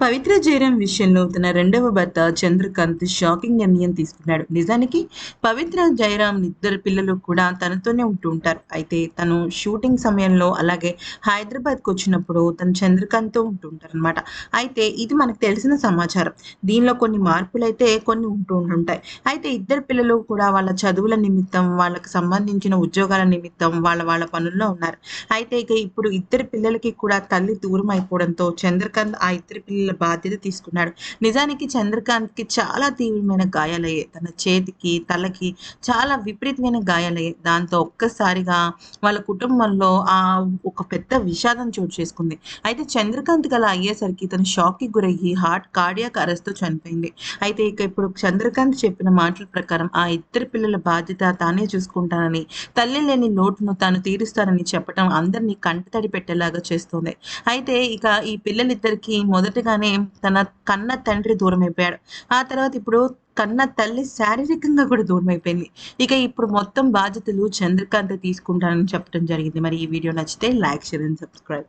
పవిత్ర జయరాం విషయంలో తన రెండవ భర్త చంద్రకాంత్ షాకింగ్ నిర్ణయం తీసుకున్నాడు. నిజానికి పవిత్ర జయరాం ఇద్దరు పిల్లలు కూడా తనతోనే ఉంటూ ఉంటారు. అయితే తను షూటింగ్ సమయంలో అలాగే హైదరాబాద్కి వచ్చినప్పుడు తను చంద్రకాంత్తో ఉంటూ ఉంటారు అనమాట అయితే ఇది మనకు తెలిసిన సమాచారం. దీనిలో కొన్ని మార్పులు అయితే కొన్ని ఉంటూ ఉంటుంటాయి అయితే ఇద్దరు పిల్లలు కూడా వాళ్ళ చదువుల నిమిత్తం వాళ్ళకి సంబంధించిన ఉద్యోగాల నిమిత్తం వాళ్ళ వాళ్ళ పనుల్లో ఉన్నారు. అయితే ఇక ఇప్పుడు ఇద్దరు పిల్లలకి కూడా తల్లి దూరం అయిపోవడంతో చంద్రకాంత్ ఆ ఇద్దరు పిల్లలు బాధ్యత తీసుకున్నాడు. నిజానికి చంద్రకాంత్కి చాలా తీవ్రమైన గాయాలయ్యాయి. తన చేతికి తలకి చాలా విపరీతమైన గాయాలయ్యాయి. దాంతో ఒక్కసారిగా వాళ్ళ కుటుంబంలో ఆ ఒక పెద్ద విషాదం చోటు చేసుకుంది. అయితే చంద్రకాంత్ గల అయ్యేసరికి తన షాక్కి గురయ్యి హార్ట్ కార్డియాక్ అరెస్ట్తో చనిపోయింది. అయితే ఇక ఇప్పుడు చంద్రకాంత్ చెప్పిన మాటల ప్రకారం ఆ ఇద్దరు పిల్లల బాధ్యత తానే చూసుకుంటానని తల్లి లేని లోటును తాను తీరుస్తానని చెప్పడం అందరినీ కంటతడి పెట్టేలాగా చేస్తుంది. అయితే ఇక ఈ పిల్లలిద్దరికి మొదటగానే తన కన్న తండ్రి దూరం అయిపోయాడు ఆ తర్వాత ఇప్పుడు కన్న తల్లి శారీరకంగా కూడా దూరం అయిపోయింది ఇక ఇప్పుడు మొత్తం బాధ్యతలు చంద్రకాంత్ తీసుకుంటానని చెప్పడం జరిగింది. మరి ఈ వీడియో నచ్చితే లైక్ షేర్ అండ్ సబ్స్క్రైబ్.